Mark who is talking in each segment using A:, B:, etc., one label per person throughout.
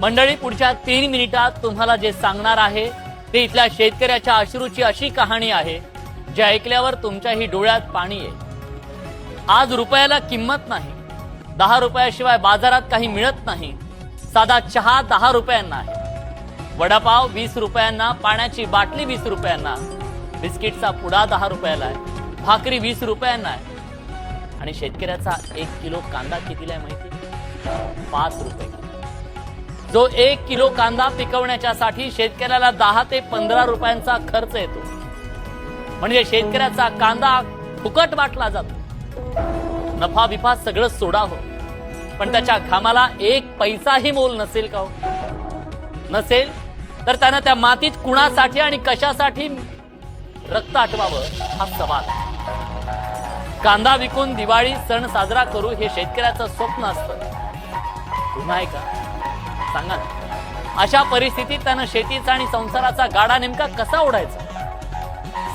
A: मंडळी पुढच्या तीन मिनिटात तुम्हाला जे सांगणार आहे ते इथल्या शेतकऱ्याच्या अश्रूची अशी कहाणी आहे जे ऐकल्यावर तुमच्याही डोळ्यात पाणी येईल. आज रुपयाला किंमत नाही. दहा रुपयाशिवाय बाजारात काही मिळत नाही. साधा चहा दहा रुपयांना आहे. वडापाव वीस रुपयांना पाण्याची बाटली वीस रुपयांना बिस्किटचा पुडा दहा रुपयाला आहे भाकरी वीस रुपयांना आहे. आणि शेतकऱ्याचा एक किलो कांदा कितीला आहे माहिती? पाच रुपये जो एक किलो कांदा पिकवण्याच्यासाठी शेतकऱ्याला दहा ते पंधरा रुपयांचा खर्च येतो. म्हणजे शेतकऱ्याचा कांदा फुकट वाटला जातो. नफा बिफा सगळं सोडा हो. पण त्याच्या घामाला एक पैसाही मोल नसेल का हो? नसेल? तर त्यानं त्या मातीत कुणासाठी आणि कशासाठी रक्त आटवावं? हा सवाल. कांदा विकून दिवाळी सण साजरा करू हे शेतकऱ्याचं स्वप्न असतं. पुन्हा आहे का सांगा ना अशा परिस्थितीत त्यानं शेतीचा आणि संसाराचा गाडा नेमका कसा ओढायचा?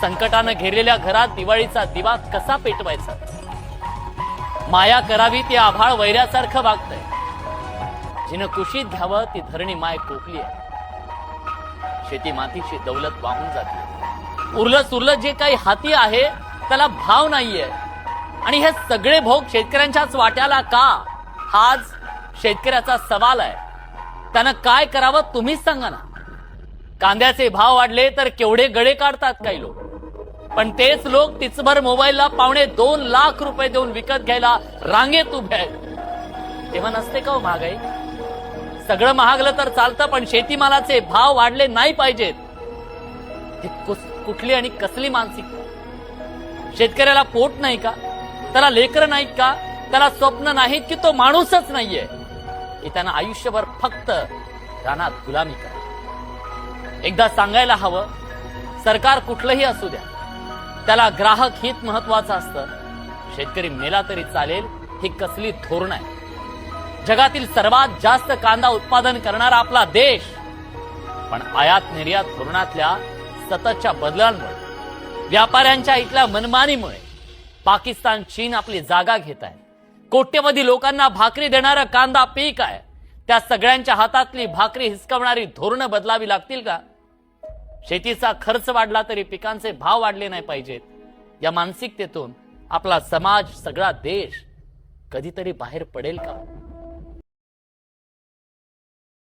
A: संकटानं घेरलेल्या घरात दिवाळीचा दिवा कसा पेटवायचा? माया करावी ती आभाळ वैऱ्यासारखं वागतंय. जिनं कुशीत घ्यावं ती धरणी माय कोकली आहे. शेती मातीची दौलत वाहून जाते. उरलं सुरलं जे काही हाती आहे त्याला भाव नाहीये. आणि हे सगळे भोग शेतकऱ्यांच्याच वाट्याला का? हाच शेतकऱ्याचा सवाल आहे. त्यानं काय करावं तुम्हीच सांगा ना. कांद्याचे भाव वाढले तर केवढे गळे काढतात काही लोक. पण तेच लोक तिचभर मोबाईलला पावणे दोन लाख रुपये देऊन विकत घ्यायला रांगेत उभे आहेत. तेव्हा नसते का हो महागाई? सगळं महागलं तर चालतं पण शेतीमालाचे भाव वाढले नाही पाहिजेत. कुस- कुठली आणि कसली मानसिक? शेतकऱ्याला पोट नाही का? त्याला लेकर नाहीत का? त्याला स्वप्न नाहीत की तो माणूसच नाहीये. की त्यानं आयुष्यभर फक्त रानात गुलामी करा. एकदा सांगायला हवं सरकार कुठलंही असू द्या त्याला ग्राहक हित महत्वाचं असतं. शेतकरी मेला तरी चालेल ही कसली धोरण आहे जगातील सर्वात जास्त कांदा उत्पादन करणारा आपला देश. पण आयात निर्यात धोरणातल्या सततच्या बदलांमुळे व्यापाऱ्यांच्या इथल्या मनमानीमुळे पाकिस्तान चीन आपली जागा घेत आहे कोट्यवधी लोकांना भाकरी देणारं कांदा पीक आहे. त्या सगळ्यांच्या हातातली भाकरी हिसकवणारी धोरणं बदलावी लागतील का? शेतीचा खर्च वाढला तरी पिकांचे भाव वाढले नाही पाहिजेत. या मानसिकतेतून आपला समाज सगळा देश कधीतरी बाहेर पडेल का?